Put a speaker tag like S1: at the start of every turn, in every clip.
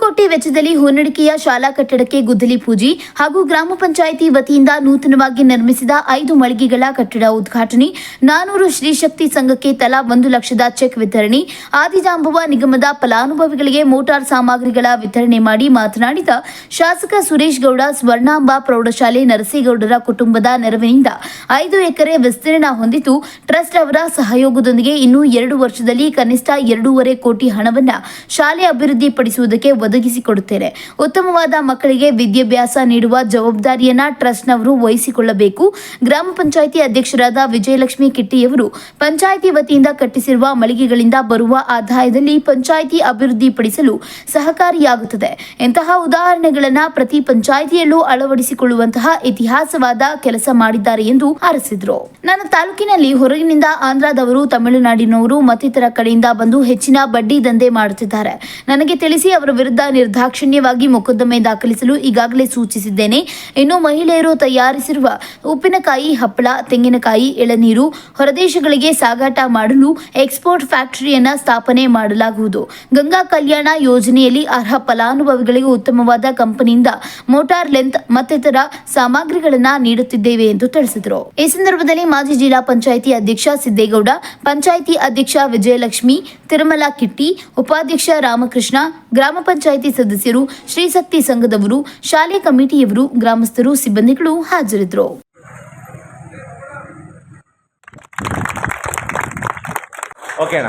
S1: ಕೋಟಿ ವೆಚ್ಚದಲ್ಲಿ ಹೊನ್ನಡಿಕೆಯ ಶಾಲಾ ಕಟ್ಟಡಕ್ಕೆ ಗುದ್ದಲಿ ಪೂಜೆ ಹಾಗೂ ಗ್ರಾಮ ಪಂಚಾಯಿತಿ ವತಿಯಿಂದ ನೂತನವಾಗಿ ನಿರ್ಮಿಸಿದ ಐದು ಮಳಿಗೆಗಳ ಕಟ್ಟಡ ಉದ್ಘಾಟನೆ. ನಾನೂರು ಶ್ರೀಶಕ್ತಿ ಸಂಘಕ್ಕೆ ತಲಾ ಒಂದು ಲಕ್ಷದ ಚೆಕ್ ವಿತರಣೆ. ಆದಿಜಾಂಬವ ನಿಗಮದ ಫಲಾನುಭವಿಗಳಿಗೆ ಮೋಟಾರ್ ಸಾಮಗ್ರಿಗಳ ವಿತರಣೆ ಮಾಡಿ ಮಾತನಾಡಿದ ಶಾಸಕ ಸುರೇಶ್ ಗೌಡ, ಸ್ವರ್ಣಾಂಬ ಪ್ರೌಢಶಾಲೆ ನರಸೇಗೌಡರ ಕುಟುಂಬದ ನೆರವಿನಿಂದ ಐದು ಎಕರೆ ವಿಸ್ತೀರ್ಣ ಹೊಂದಿದ್ದು, ಟ್ರಸ್ಟ್ ಅವರ ಸಹಯೋಗದೊಂದಿಗೆ ಇನ್ನೂ ಎರಡು ವರ್ಷದಲ್ಲಿ ಕನಿಷ್ಠ ಎರಡೂವರೆ ಕೋಟಿ ಹಣವನ್ನು ಶಾಲೆ ಅಭಿವೃದ್ಧಿಪಡಿಸುವುದಕ್ಕೆ ಒದಗಿಸಿಕೊಡುತ್ತೇನೆ. ಉತ್ತಮವಾದ ಮಕ್ಕಳಿಗೆ ವಿದ್ಯಾಭ್ಯಾಸ ನೀಡುವ ಜವಾಬ್ದಾರಿಯನ್ನ ಟ್ರಸ್ಟ್ನವರು ವಹಿಸಿಕೊಳ್ಳಬೇಕು. ಗ್ರಾಮ ಪಂಚಾಯಿತಿ ಅಧ್ಯಕ್ಷರಾದ ವಿಜಯಲಕ್ಷ್ಮಿ ಕಿಟ್ಟಿಯವರು ಪಂಚಾಯಿತಿ ವತಿಯಿಂದ ಕಟ್ಟಿಸಿರುವ ಮಳಿಗೆಗಳಿಂದ ಬರುವ ಆದಾಯದಲ್ಲಿ ಪಂಚಾಯಿತಿ ಅಭಿವೃದ್ಧಿಪಡಿಸಲು ಸಹಕಾರಿಯಾಗುತ್ತದೆ. ಇಂತಹ ಉದಾಹರಣೆಗಳನ್ನ ಪ್ರತಿ ಪಂಚಾಯಿತಿಯಲ್ಲೂ ಅಳವಡಿಸಿಕೊಳ್ಳುವಂತಹ ಇತಿಹಾಸವಾದ ಕೆಲಸ ಮಾಡಿದ್ದಾರೆ ಎಂದು ಆರಿಸಿದರು ನನ್ನ ತಾಲೂಕಿನಲ್ಲಿ ಹೊರಗಿನಿಂದ ಆಂಧ್ರದವರು, ತಮಿಳುನಾಡಿನವರು ಮತ್ತಿತರ ಕಡೆಯಿಂದ ಬಂದು ಹೆಚ್ಚಿನ ಬಡ್ಡಿ ದಂಧೆ ಮಾಡುತ್ತಿದ್ದಾರೆ. ನನಗೆ ತಿಳಿಸಿ ವಿರುದ್ಧ ನಿರ್ದಾಕ್ಷಿಣ್ಯವಾಗಿ ಮೊಕದ್ದಮೆ ದಾಖಲಿಸಲು ಈಗಾಗಲೇ ಸೂಚಿಸಿದ್ದೇನೆ. ಇನ್ನು ಮಹಿಳೆಯರು ತಯಾರಿಸಿರುವ ಉಪ್ಪಿನಕಾಯಿ ಹಪ್ಪಳ, ತೆಂಗಿನಕಾಯಿ, ಎಳನೀರು ಹೊರದೇಶಗಳಿಗೆ ಸಾಗಾಟ ಮಾಡಲು ಎಕ್ಸ್ಪೋರ್ಟ್ ಫ್ಯಾಕ್ಟರಿಯನ್ನ ಸ್ಥಾಪನೆ ಮಾಡಲಾಗುವುದು. ಗಂಗಾ ಕಲ್ಯಾಣ ಯೋಜನೆಯಲ್ಲಿ ಅರ್ಹ ಫಲಾನುಭವಿಗಳಿಗೆ ಉತ್ತಮವಾದ ಕಂಪನಿಯಿಂದ ಮೋಟಾರ್ ಲೆಂತ್ ಮತ್ತಿತರ ಸಾಮಗ್ರಿಗಳನ್ನ ನೀಡುತ್ತಿದ್ದೇವೆ ಎಂದು ತಿಳಿಸಿದರು. ಈ ಸಂದರ್ಭದಲ್ಲಿ ಮಾಜಿ ಜಿಲ್ಲಾ ಪಂಚಾಯಿತಿ ಅಧ್ಯಕ್ಷ ಸಿದ್ದೇಗೌಡ, ಪಂಚಾಯಿತಿ ಅಧ್ಯಕ್ಷ ವಿಜಯಲಕ್ಷ್ಮಿ, ತಿರುಮಲ ಕಿಟ್ಟಿ, ಉಪಾಧ್ಯಕ್ಷ ರಾಮಕೃಷ್ಣ, ಗ್ರಾಮ ಪಂಚಾಯಿತಿ ಸದಸ್ಯರು ಶ್ರೀಶಕ್ತಿ ಸಂಘದವರು ಶಾಲೆ ಕಮಿಟಿಯವರು ಗ್ರಾಮಸ್ಥರು ಸಿಬ್ಬಂದಿಗಳು ಹಾಜರಿದ್ದರು.
S2: ಓಕೆ ಅಣ್ಣ.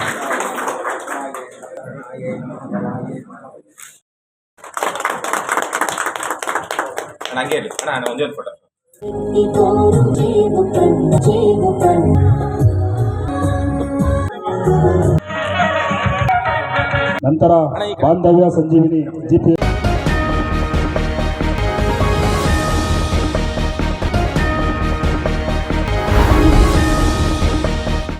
S2: ಅಣ್ಣ ಅಣ್ಣ ಅಣ್ಣ ಒಂದೇ ಒಂದು ಫೋಟೋ
S3: ನಂತರ ಬಾಂಧವ್ಯ ಸಂಜೀವಿನಿ ಜಿಪಿ